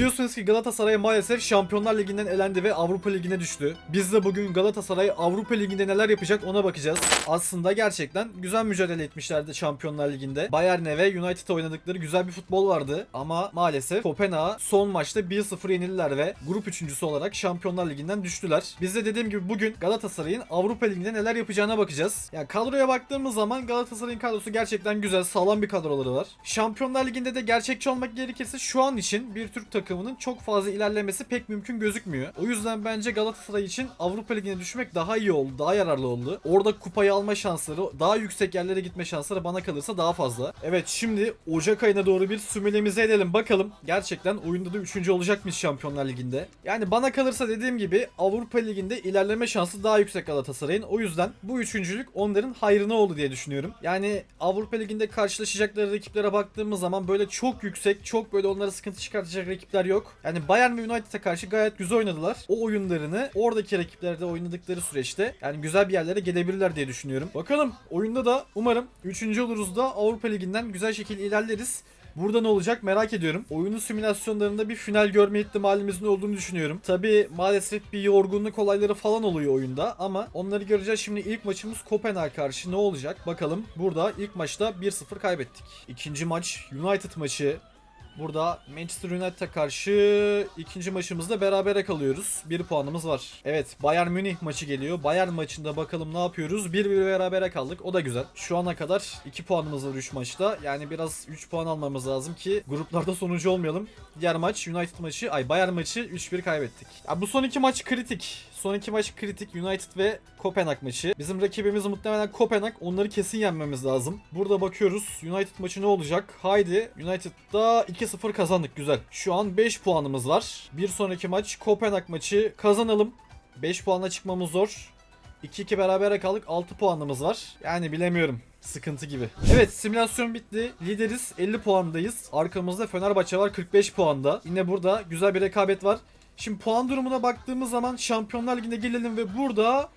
Biliyorsunuz ki Galatasaray maalesef Şampiyonlar Ligi'nden elendi ve Avrupa Ligi'ne düştü. Biz de bugün Galatasaray Avrupa Ligi'nde neler yapacak ona bakacağız. Aslında gerçekten güzel mücadele etmişlerdi Şampiyonlar Ligi'nde. Bayern'e ve United'a oynadıkları güzel bir futbol vardı. Ama maalesef Kopenhag'a son maçta 1-0 yenildiler ve grup üçüncüsü olarak Şampiyonlar Ligi'nden düştüler. Biz de dediğim gibi bugün Galatasaray'ın Avrupa Ligi'nde neler yapacağına bakacağız. Yani kadroya baktığımız zaman Galatasaray'ın kadrosu gerçekten güzel, sağlam bir kadroları var. Şampiyonlar Ligi'nde de gerçekçi olmak gerekirse şu an için bir Türk takımının çok fazla ilerlemesi pek mümkün gözükmüyor. O yüzden bence Galatasaray için Avrupa Ligi'ne düşmek daha iyi oldu, daha yararlı oldu. Orada kupayı alma şansları, daha yüksek yerlere gitme şansları bana kalırsa daha fazla. Evet şimdi Ocak ayına doğru bir sümülemize edelim bakalım. Gerçekten oyunda da 3. olacak mıyız Şampiyonlar Ligi'nde? Yani bana kalırsa dediğim gibi Avrupa Ligi'nde ilerleme şansı daha yüksek Galatasaray'ın. O yüzden bu üçüncülük onların hayrına oldu diye düşünüyorum. Yani Avrupa Ligi'nde karşılaşacakları rakiplere baktığımız zaman böyle çok yüksek, çok böyle onlara sıkıntı çıkartacak rakipler yok. Yani Bayern ve United'a karşı gayet güzel oynadılar. O oyunlarını oradaki rakiplerde oynadıkları süreçte yani güzel bir yerlere gelebilirler diye düşünüyorum. Bakalım oyunda da umarım 3. oluruz da Avrupa Ligi'nden güzel şekilde ilerleriz. Burada ne olacak merak ediyorum. Oyunun simülasyonlarında bir final görme ihtimalimizin olduğunu düşünüyorum. Tabi maalesef bir yorgunluk olayları falan oluyor oyunda ama onları göreceğiz. Şimdi ilk maçımız Kopenhag karşı ne olacak bakalım. Burada ilk maçta 1-0 kaybettik. İkinci maç United maçı. Burada Manchester United'a karşı ikinci maçımızda berabere kalıyoruz. Bir puanımız var. Evet Bayern Münih maçı geliyor. Bayern maçında bakalım ne yapıyoruz. 1-1 berabere kaldık. O da güzel. Şu ana kadar 2 puanımız var 3 maçta. Yani biraz 3 puan almamız lazım ki gruplarda sonuncu olmayalım. Diğer maç United maçı, ay Bayern maçı 3-1 kaybettik. Ya bu son iki maç kritik. Son iki maç kritik United ve Kopenhag maçı. Bizim rakibimiz muhtemelen Kopenhag. Onları kesin yenmemiz lazım. Burada bakıyoruz. United maçı ne olacak? Haydi. United'da 2-0 kazandık. Güzel. Şu an 5 puanımız var. Bir sonraki maç Kopenhag maçı kazanalım. 5 puanla çıkmamız zor. 2-2 berabere kaldık. 6 puanımız var. Yani bilemiyorum. Sıkıntı gibi. Evet simülasyon bitti. Lideriz. 50 puandayız. Arkamızda Fenerbahçe var 45 puanda. Yine burada güzel bir rekabet var. Şimdi puan durumuna baktığımız zaman Şampiyonlar Ligi'ne gelelim ve burada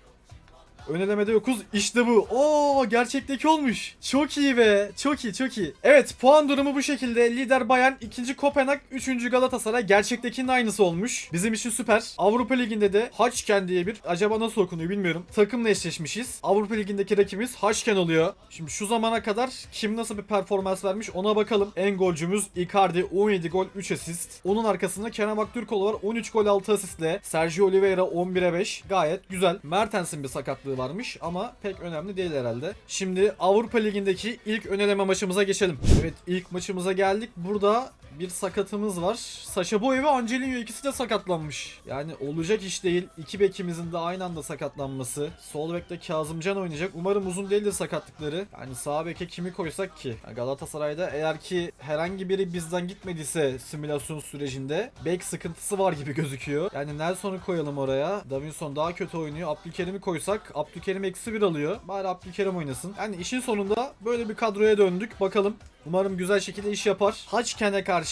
Önelemede yokuz. İşte bu. Oo gerçekteki olmuş. Çok iyi be. Çok iyi çok iyi. Evet puan durumu bu şekilde. Lider Bayern, ikinci Kopenhag, üçüncü Galatasaray. Gerçektekinin aynısı olmuş. Bizim için süper. Avrupa Ligi'nde de Haçken diye bir acaba nasıl okunuyor bilmiyorum. Takımla eşleşmişiz. Avrupa Ligi'ndeki rakibimiz Haçken oluyor. Şimdi şu zamana kadar kim nasıl bir performans vermiş ona bakalım. En golcümüz Icardi 17 gol 3 asist. Onun arkasında Kerem Aktürkoğlu var 13 gol 6 asistle. Sergio Oliveira 11'e 5. Gayet güzel. Mertens'in bir sakatlığı varmış ama pek önemli değil herhalde. Şimdi Avrupa Ligi'ndeki ilk öneleme maçımıza geçelim. Evet ilk maçımıza geldik. Burada bir sakatımız var. Saşa Boy ve Angelino ikisi de sakatlanmış. Yani olacak iş değil. İki bekimizin de aynı anda sakatlanması. Sol bekte Kazımcan oynayacak. Umarım uzun değildir sakatlıkları. Yani sağ beke kimi koysak ki? Galatasaray'da eğer ki herhangi biri bizden gitmediyse simülasyon sürecinde bek sıkıntısı var gibi gözüküyor. Yani Nelson'u koyalım oraya. Davinson daha kötü oynuyor. Abdülkerim'i koysak Abdülkerim eksi bir alıyor. Bari Abdülkerim oynasın. Yani işin sonunda böyle bir kadroya döndük. Bakalım Umarım güzel şekilde iş yapar. Haçken'e karşı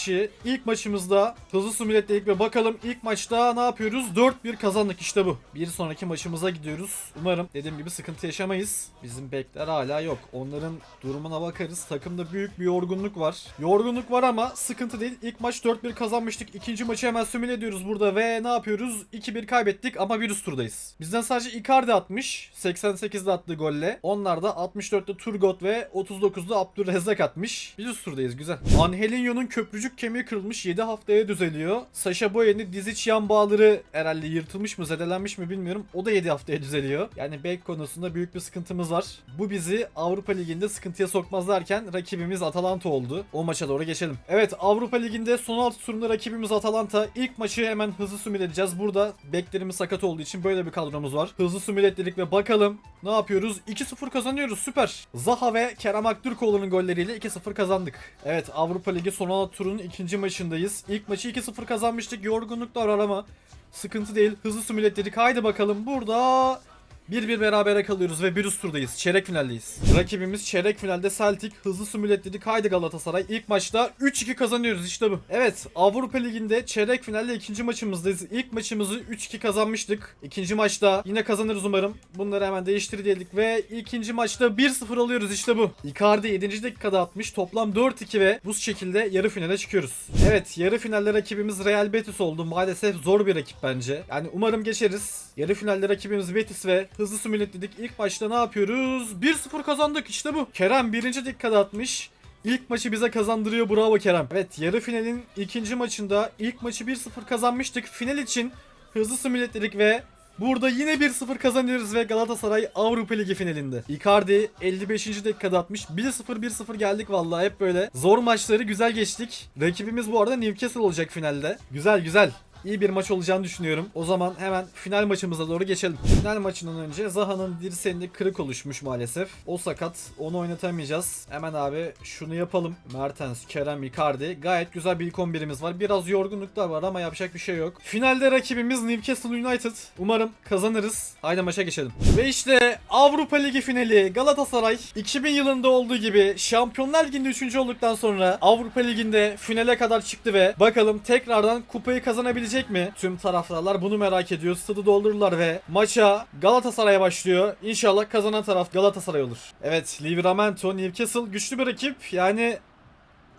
ilk maçımızda hızlı sümületledik ve bakalım ilk maçta ne yapıyoruz? 4-1 kazandık işte bu. Bir sonraki maçımıza gidiyoruz. Umarım dediğim gibi sıkıntı yaşamayız. Bizim bekler hala yok. Onların durumuna bakarız. Takımda büyük bir yorgunluk var. Yorgunluk var ama sıkıntı değil. İlk maç 4-1 kazanmıştık. İkinci maçı hemen sümüle ediyoruz burada ve ne yapıyoruz? 2-1 kaybettik ama bir üst turdayız. Bizden sadece Icardi atmış. 88'de attığı golle. Onlar da 64'te Turgot ve 39'da Abdülrezzak atmış. Biz üst turdayız güzel. Angelinho'nun köprücük kemiği kırılmış 7 haftaya düzeliyor. Sasha Boye'nin diziç yan bağları herhalde yırtılmış mı zedelenmiş mi bilmiyorum. O da 7 haftaya düzeliyor. Yani bek konusunda büyük bir sıkıntımız var. Bu bizi Avrupa Ligi'nde sıkıntıya sokmaz derken rakibimiz Atalanta oldu. O maça doğru geçelim. Evet Avrupa Ligi'nde son 6 turunda rakibimiz Atalanta. İlk maçı hemen hızlı sümül edeceğiz. Burada beklerimiz sakat olduğu için böyle bir kadromuz var. Hızlı sümül ettik ve bakalım ne yapıyoruz? 2-0 kazanıyoruz süper. Zaha ve Kerem Aktürkoğlu'nun golleriyle 2-0 kazandık. Evet Avrupa Ligi son 16 turunun ikinci maçındayız. İlk maçı 2-0 kazanmıştık. Yorgunluk da var ama sıkıntı değil. Hızlı sümül ettik. Haydi bakalım burada 1-1 berabere kalıyoruz ve bir üst turdayız. Çeyrek finaldeyiz. Rakibimiz çeyrek finalde Celtic. Hızlı simület dedik. Haydi Galatasaray. İlk maçta 3-2 kazanıyoruz işte bu. Evet Avrupa Ligi'nde çeyrek finalde ikinci maçımızdayız. İlk maçımızı 3-2 kazanmıştık. İkinci maçta yine kazanırız umarım. Bunları hemen değiştir dedik ve ikinci maçta 1-0 alıyoruz işte bu. Icardi 7. dakikada atmış. Toplam 4-2 ve bu şekilde yarı finale çıkıyoruz. Evet yarı finalde rakibimiz Real Betis oldu. Maalesef zor bir rakip bence. Yani umarım geçeriz. Yarı finalde rakibimiz Betis ve hızlı simület dedik. İlk başta ne yapıyoruz? 1-0 kazandık işte bu. Kerem 1. dakikada atmış. İlk maçı bize kazandırıyor bravo Kerem. Evet yarı finalin ikinci maçında ilk maçı 1-0 kazanmıştık. Final için hızlı simület dedik ve Burada yine 1-0 kazanıyoruz ve Galatasaray Avrupa Ligi finalinde. Icardi 55. dakikada atmış. 1-0 1-0 geldik vallahi hep böyle. Zor maçları güzel geçtik. Rakibimiz bu arada Newcastle olacak finalde. Güzel güzel. İyi bir maç olacağını düşünüyorum. O zaman hemen final maçımıza doğru geçelim. Final maçından önce Zaha'nın dirseğinde kırık oluşmuş maalesef. O sakat. Onu oynatamayacağız. Hemen abi şunu yapalım. Mertens, Kerem, Icardi. Gayet güzel bir ilk 11'imiz var. Biraz yorgunluklar var ama yapacak bir şey yok. Finalde rakibimiz Newcastle United. Umarım kazanırız. Haydi maça geçelim. Ve işte Avrupa Ligi finali Galatasaray 2000 yılında olduğu gibi Şampiyonlar Ligi'nde 3. olduktan sonra Avrupa Ligi'nde finale kadar çıktı ve bakalım tekrardan kupayı kazanabilecek mi? Tüm taraftarlar bunu merak ediyor. Stadı doldururlar ve maça Galatasaray'a başlıyor. İnşallah kazanan taraf Galatasaray olur. Evet, Livramento, Newcastle güçlü bir rakip. Yani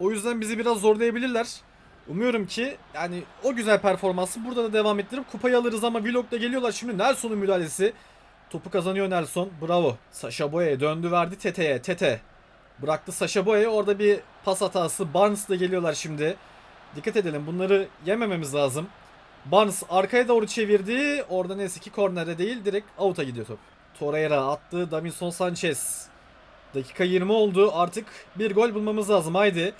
o yüzden bizi biraz zorlayabilirler. Umuyorum ki yani o güzel performansı burada da devam ettirip kupayı alırız ama vlogda geliyorlar şimdi Nelson'un müdahalesi. Topu kazanıyor Nelson. Bravo. Sasha Boye döndü verdi Tete'ye. Tete. Bıraktı Sasha Boye'ye. Orada bir pas hatası. Barnes da geliyorlar şimdi. Dikkat edelim. Bunları yemememiz lazım. Barnes arkaya doğru çevirdi. Orada neyse ki kornere değil direkt out'a gidiyor top. Torreira attı. Davinson Sanchez. Dakika 20 oldu. Artık bir gol bulmamız lazım. Haydi.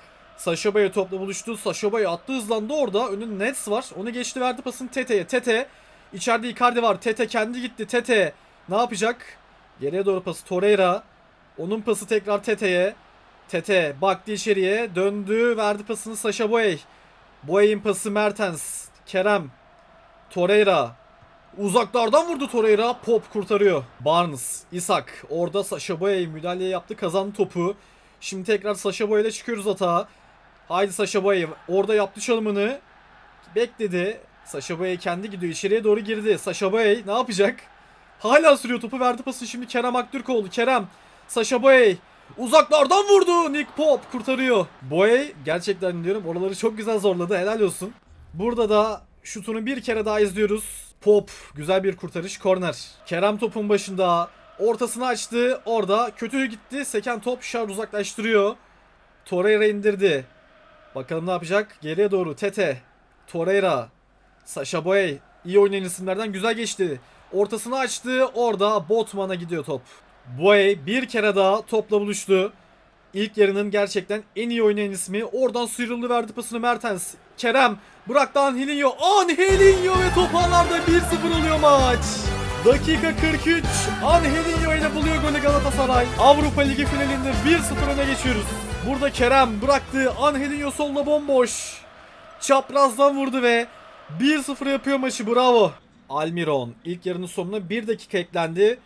Boye topla buluştu. Boye attı hızlandı orada. Önün Nets var. Onu geçti verdi pasını Tete'ye. Tete. İçeride Icardi var. Tete kendi gitti. Tete ne yapacak? Geriye doğru pası Torreira. Onun pası tekrar Tete'ye. Tete baktı içeriye. Döndü. Verdi pasını Sasha Boye. Boye'in pası Mertens. Kerem. Torreira. Uzaklardan vurdu Torreira. Pop kurtarıyor. Barnes. Isak. Orada Sasha Boye müdahale yaptı. Kazandı topu. Şimdi tekrar Sasha Boye ile çıkıyoruz atağa. Haydi Sasha Boye. Orada yaptı çalımını. Bekledi. Sasha Boye kendi gidiyor. içeriye doğru girdi. Sasha Boye ne yapacak? Hala sürüyor topu. Verdi pası şimdi Kerem Aktürkoğlu. Kerem. Sasha Boye. Uzaklardan vurdu. Nick Pop kurtarıyor. Boye gerçekten diyorum oraları çok güzel zorladı. Helal olsun. Burada da şutunu bir kere daha izliyoruz. Pop güzel bir kurtarış. Korner. Kerem topun başında. Ortasını açtı. Orada kötü gitti. Seken top şar uzaklaştırıyor. Torreira indirdi. Bakalım ne yapacak? Geriye doğru Tete. Torreira. Sasha Boye. İyi oynayan isimlerden güzel geçti. Ortasını açtı. Orada Botman'a gidiyor top. Boye bir kere daha topla buluştu. İlk yarının gerçekten en iyi oynayan ismi. Oradan sıyrıldı verdi pasını Mertens. Kerem bıraktı Angelinho. Angelinho ve top ağlarda 1-0 oluyor maç. Dakika 43. Angelinho ile buluyor golü Galatasaray. Avrupa Ligi finalinde 1-0 öne geçiyoruz. Burada Kerem bıraktı. Angelinho solda bomboş. Çaprazdan vurdu ve 1-0 yapıyor maçı. Bravo. Almiron ilk yarının sonuna 1 dakika eklendi.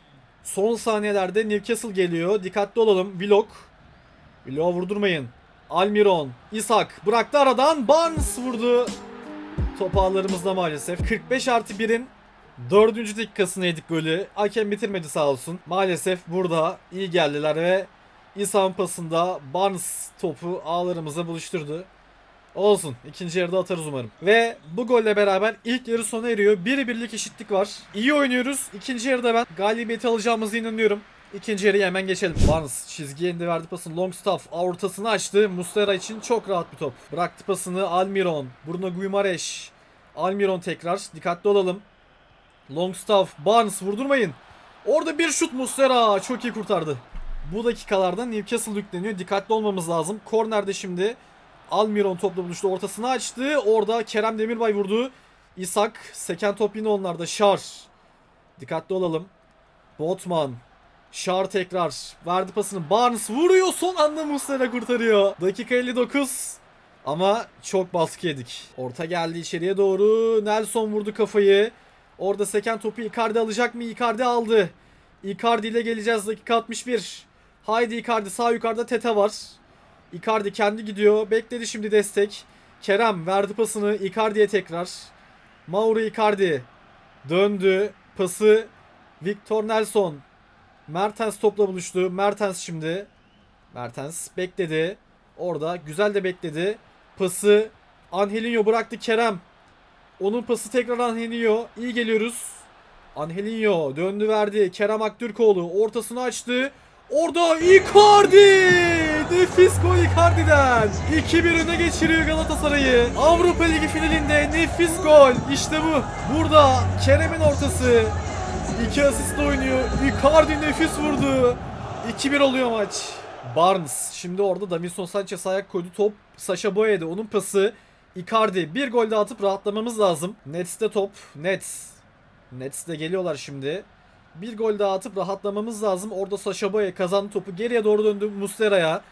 Son saniyelerde Newcastle geliyor. Dikkatli olalım. Vlog. Vlog'a vurdurmayın. Almiron. Isak bıraktı aradan. Barnes vurdu. Top ağlarımızda maalesef. 45 artı 1'in 4. dakikasını yedik golü. Hakem bitirmedi sağ olsun. Maalesef burada iyi geldiler ve İsa'nın pasında Barnes topu ağlarımıza buluşturdu. Olsun. İkinci yarıda atarız umarım. Ve bu golle beraber ilk yarı sona eriyor. Bir birlik eşitlik var. İyi oynuyoruz. İkinci yarıda ben galibiyeti alacağımıza inanıyorum. İkinci yarıya hemen geçelim. Barnes çizgiye indi verdi pasını. Longstaff ortasını açtı. Muslera için çok rahat bir top. Bıraktı pasını Almiron. Bruno Guimaraes. Almiron tekrar. Dikkatli olalım. Longstaff. Barnes vurdurmayın. Orada bir şut Muslera. Çok iyi kurtardı. Bu dakikalarda Newcastle yükleniyor. Dikkatli olmamız lazım. Kornerde şimdi Almiron topla buluştu. Ortasını açtı. Orada Kerem Demirbay vurdu. İshak. Seken top yine onlarda. Şar. Dikkatli olalım. Botman. Şar tekrar. Verdi pasını. Barnes vuruyor. Son anda Muslera kurtarıyor. Dakika 59. Ama çok baskı yedik. Orta geldi içeriye doğru. Nelson vurdu kafayı. Orada seken topu Icardi alacak mı? Icardi aldı. Icardi ile geleceğiz dakika 61. Haydi Icardi sağ yukarıda Tete var. Icardi kendi gidiyor. Bekledi şimdi destek. Kerem verdi pasını Icardi'ye tekrar. Mauro Icardi döndü. Pası Victor Nelson. Mertens topla buluştu. Mertens şimdi. Mertens bekledi. Orada güzel de bekledi. Pası Angelinho bıraktı Kerem. Onun pası tekrar Angelinho. İyi geliyoruz. Angelinho döndü verdi. Kerem Aktürkoğlu ortasını açtı. Orada Icardi! Nefis gol Icardi'den. 2-1 öne geçiriyor Galatasaray'ı. Avrupa Ligi finalinde nefis gol. İşte bu. Burada Kerem'in ortası. İki asistle oynuyor. Icardi nefis vurdu. 2-1 oluyor maç. Barnes şimdi orada Davinson Sanchez ayak koydu. Top Sasha Boye'de. Onun pası Icardi. Bir gol daha atıp rahatlamamız lazım. Nets'te top. Nets. Nets'te geliyorlar şimdi. Bir gol daha atıp rahatlamamız lazım. Orada Sasha Boye kazandı topu. Geriye doğru döndü Muslera'ya.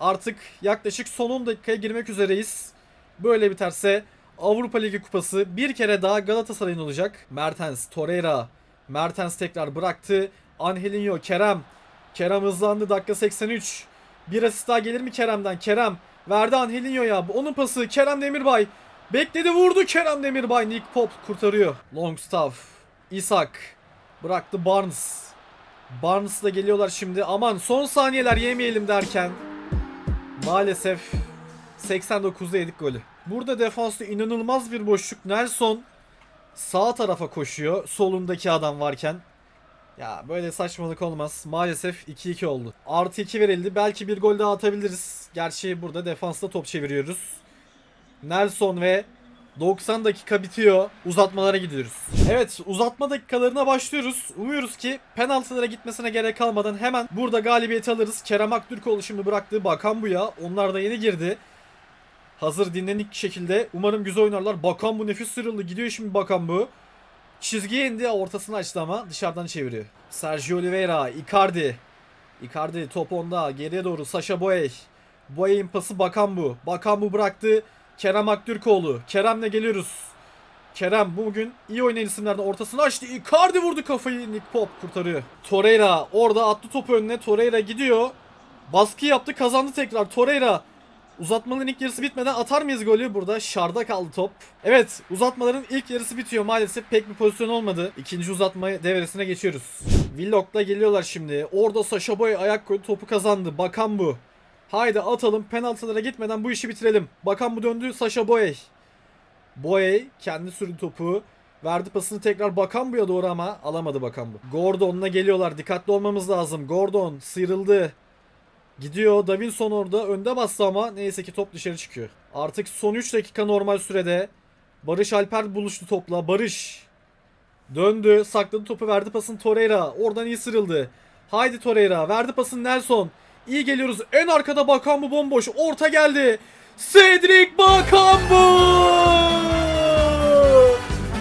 Artık yaklaşık son 10 dakikaya girmek üzereyiz. Böyle biterse Avrupa Ligi kupası bir kere daha Galatasaray'ın olacak. Mertens, Torreira. Mertens tekrar bıraktı. Angelinho, Kerem. Kerem hızlandı dakika 83. Bir asist daha gelir mi Kerem'den? Kerem verdi Angelinho'ya. Onun pası Kerem Demirbay. Bekledi vurdu Kerem Demirbay. Nick Pop kurtarıyor. Longstaff. Isak. Bıraktı Barnes. Barnes'la geliyorlar şimdi. Aman son saniyeler yemeyelim derken. Maalesef 89'da yedik golü. Burada defansta inanılmaz bir boşluk. Nelson sağ tarafa koşuyor. Solundaki adam varken. Ya böyle saçmalık olmaz. Maalesef 2-2 oldu. Artı 2 verildi. Belki bir gol daha atabiliriz. Gerçi burada defansta top çeviriyoruz. Nelson ve 90 dakika bitiyor. Uzatmalara gidiyoruz. Evet uzatma dakikalarına başlıyoruz. Umuyoruz ki penaltılara gitmesine gerek kalmadan hemen burada galibiyeti alırız. Kerem Aktürkoğlu şimdi bıraktığı Bakan bu ya. Onlar da yeni girdi. Hazır dinlenik şekilde. Umarım güzel oynarlar. Bakan bu nefis sıyrıldı. Gidiyor şimdi Bakan bu. Çizgiye indi ortasını açtı ama dışarıdan çeviriyor. Sergio Oliveira, Icardi. Icardi top onda geriye doğru Sasha Boey. Boey'in pası Bakan bu. Bakan bu bıraktı. Kerem Aktürkoğlu. Kerem'le geliyoruz. Kerem bugün iyi oynayan isimlerden ortasını açtı. Icardi vurdu kafayı. Nick Pop kurtarıyor. Torreira orada attı topu önüne. Torreira gidiyor. Baskı yaptı kazandı tekrar. Torreira Uzatmaların ilk yarısı bitmeden atar mıyız golü? Burada şarda kaldı top. Evet uzatmaların ilk yarısı bitiyor maalesef pek bir pozisyon olmadı. İkinci uzatma devresine geçiyoruz. Willock'la geliyorlar şimdi. Orada Sasha Boy ayak koydu topu kazandı. Bakan bu. Haydi atalım penaltılara gitmeden bu işi bitirelim. Bakan bu döndü Sasha Boy. Boy kendi sürdü topu. Verdi pasını tekrar Bakan bu'ya doğru ama alamadı Bakan bu. Gordon'la geliyorlar. Dikkatli olmamız lazım. Gordon sıyrıldı. Gidiyor. Davinson orada önde bastı ama neyse ki top dışarı çıkıyor. Artık son 3 dakika normal sürede Barış Alper buluştu topla. Barış döndü. Sakladı topu verdi pasını Torreira. Oradan iyi sıyrıldı. Haydi Torreira. Verdi pasını Nelson. İyi geliyoruz. En arkada Bakan bu bomboş. Orta geldi. Cedric Bakan bu.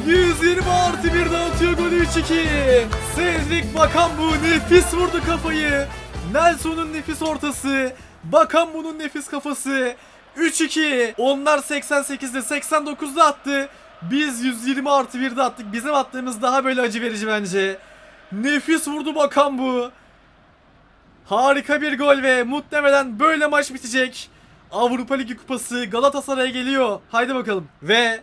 120 artı 1 atıyor golü 3-2. Cedric Bakan bu nefis vurdu kafayı. Nelson'un nefis ortası. Bakan bunun nefis kafası. 3-2. Onlar 88'de 89'da attı. Biz 120 artı 1'de attık. Bizim attığımız daha böyle acı verici bence. Nefis vurdu Bakan bu. Harika bir gol ve muhtemelen böyle maç bitecek. Avrupa Ligi kupası Galatasaray'a geliyor. Haydi bakalım. Ve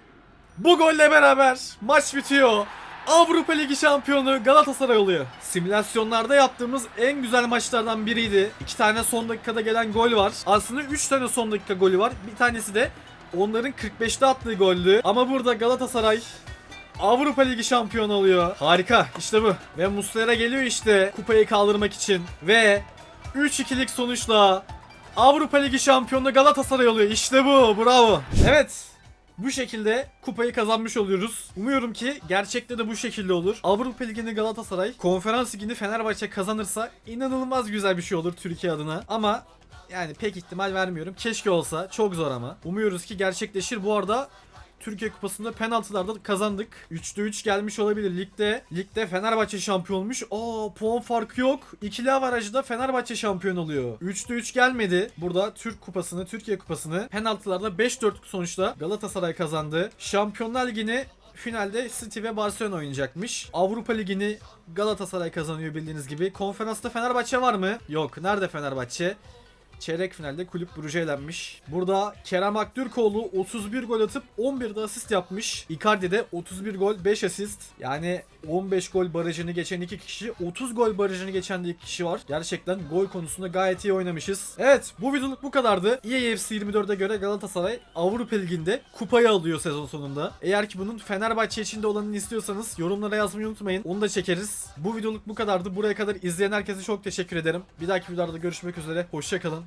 bu golle beraber maç bitiyor. Avrupa Ligi şampiyonu Galatasaray oluyor. Simülasyonlarda yaptığımız en güzel maçlardan biriydi. İki tane son dakikada gelen gol var. Aslında 3 tane son dakika golü var. Bir tanesi de onların 45'te attığı goldü. Ama burada Galatasaray Avrupa Ligi şampiyonu oluyor. Harika işte bu. Ve Muslera geliyor işte kupayı kaldırmak için. Ve 3-2'lik sonuçla Avrupa Ligi şampiyonu Galatasaray oluyor. İşte bu. Bravo. Evet. Bu şekilde kupayı kazanmış oluyoruz. Umuyorum ki gerçekte de bu şekilde olur. Avrupa Ligi'ni Galatasaray, Konferans Ligi'ni Fenerbahçe kazanırsa inanılmaz güzel bir şey olur Türkiye adına. Ama yani pek ihtimal vermiyorum. Keşke olsa. Çok zor ama. Umuyoruz ki gerçekleşir. Bu arada Türkiye Kupası'nda penaltılarda kazandık. 3'te 3 gelmiş olabilir ligde. Ligde Fenerbahçe şampiyon olmuş. Aa puan farkı yok. İkili avarajda Fenerbahçe şampiyon oluyor. 3'te 3 gelmedi. Burada Türk Kupası'nı, Türkiye Kupası'nı penaltılarda 5-4 sonuçta Galatasaray kazandı. Şampiyonlar Ligi'ni finalde City ve Barcelona oynayacakmış. Avrupa Ligi'ni Galatasaray kazanıyor bildiğiniz gibi. Konferansta Fenerbahçe var mı? Yok. Nerede Fenerbahçe? Çeyrek finalde kulüp Brugge elenmiş. Burada Kerem Aktürkoğlu 31 gol atıp 11 de asist yapmış. Icardi de 31 gol 5 asist. Yani 15 gol barajını geçen iki kişi 30 gol barajını geçen de iki kişi var. Gerçekten gol konusunda gayet iyi oynamışız. Evet bu videoluk bu kadardı. EAFC 24'e göre Galatasaray Avrupa Ligi'nde kupayı alıyor sezon sonunda. Eğer ki bunun Fenerbahçe için de olanını istiyorsanız yorumlara yazmayı unutmayın. Onu da çekeriz. Bu videoluk bu kadardı. Buraya kadar izleyen herkese çok teşekkür ederim. Bir dahaki videolarda görüşmek üzere. Hoşçakalın.